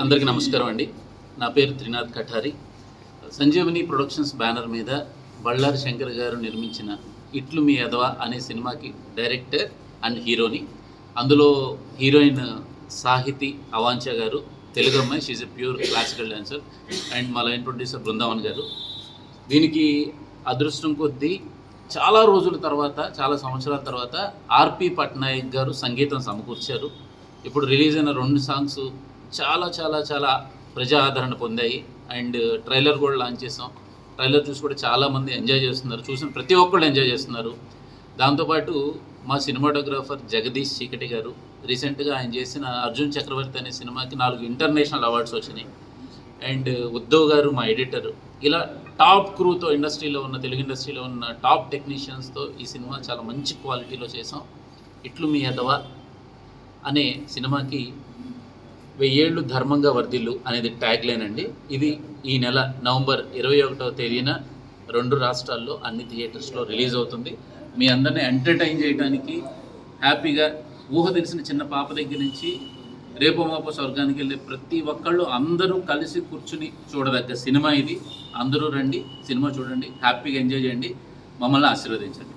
అందరికీ నమస్కారం అండి. నా పేరు త్రినాథ్ కఠారి. సంజీవని ప్రొడక్షన్స్ బ్యానర్ మీద బళ్ళారి శంకర్ గారు నిర్మించిన ఇట్లు మీ ఎదవ అనే సినిమాకి డైరెక్టర్ అండ్ హీరోని. అందులో హీరోయిన్ సాహితి అవాంఛ గారు తెలుగు అమ్మాయి she's a pure classical dancer and మా లైన్ ప్రొడ్యూసర్ బృందావన్ గారు. దీనికి అదృష్టం కొద్దీ చాలా రోజుల తర్వాత చాలా సంవత్సరాల తర్వాత ఆర్పి పట్నాయక్ గారు సంగీతం సమకూర్చారు. ఇప్పుడు రిలీజ్ అయిన రెండు సాంగ్స్ చాలా చాలా చాలా ప్రజా ఆదరణ పొందాయి. అండ్ ట్రైలర్ కూడా లాంచ్ చేసాం. ట్రైలర్ చూసి కూడా చాలామంది ఎంజాయ్ చేస్తున్నారు. చూసిన ప్రతి ఒక్కళ్ళు ఎంజాయ్ చేస్తున్నారు. దాంతోపాటు మా సినిమాటోగ్రాఫర్ జగదీష్ చీకటి గారు రీసెంట్గా ఆయన చేసిన అర్జున్ చక్రవర్తి అనే సినిమాకి నాలుగు ఇంటర్నేషనల్ అవార్డ్స్ వచ్చినాయి. అండ్ ఉద్ధవ్ గారు మా ఎడిటర్. ఇలా టాప్ క్రూతో ఇండస్ట్రీలో ఉన్న తెలుగు ఇండస్ట్రీలో ఉన్న టాప్ టెక్నీషియన్స్తో ఈ సినిమా చాలా మంచి క్వాలిటీలో చేసాం. ఇట్లు మీ ఎదవ అనే సినిమాకి వెయ్యేళ్ళు ధర్మంగా వర్ధిల్లు అనేది ట్యాగ్ లైన్ అండి. ఇది ఈ నెల నవంబర్ ఇరవై ఒకటవ తేదీన రెండు రాష్ట్రాల్లో అన్ని థియేటర్స్లో రిలీజ్ అవుతుంది. మీ అందరిని ఎంటర్టైన్ చేయడానికి హ్యాపీగా ఊహ తెలిసిన చిన్న పాప దగ్గర నుంచి రేపు మాపో స్వర్గానికి వెళ్ళే ప్రతి ఒక్కళ్ళు అందరూ కలిసి కూర్చుని చూడదగ్గ సినిమా ఇది. అందరూ రండి సినిమా చూడండి హ్యాపీగా ఎంజాయ్ చేయండి. మమ్మల్ని ఆశీర్వదించండి.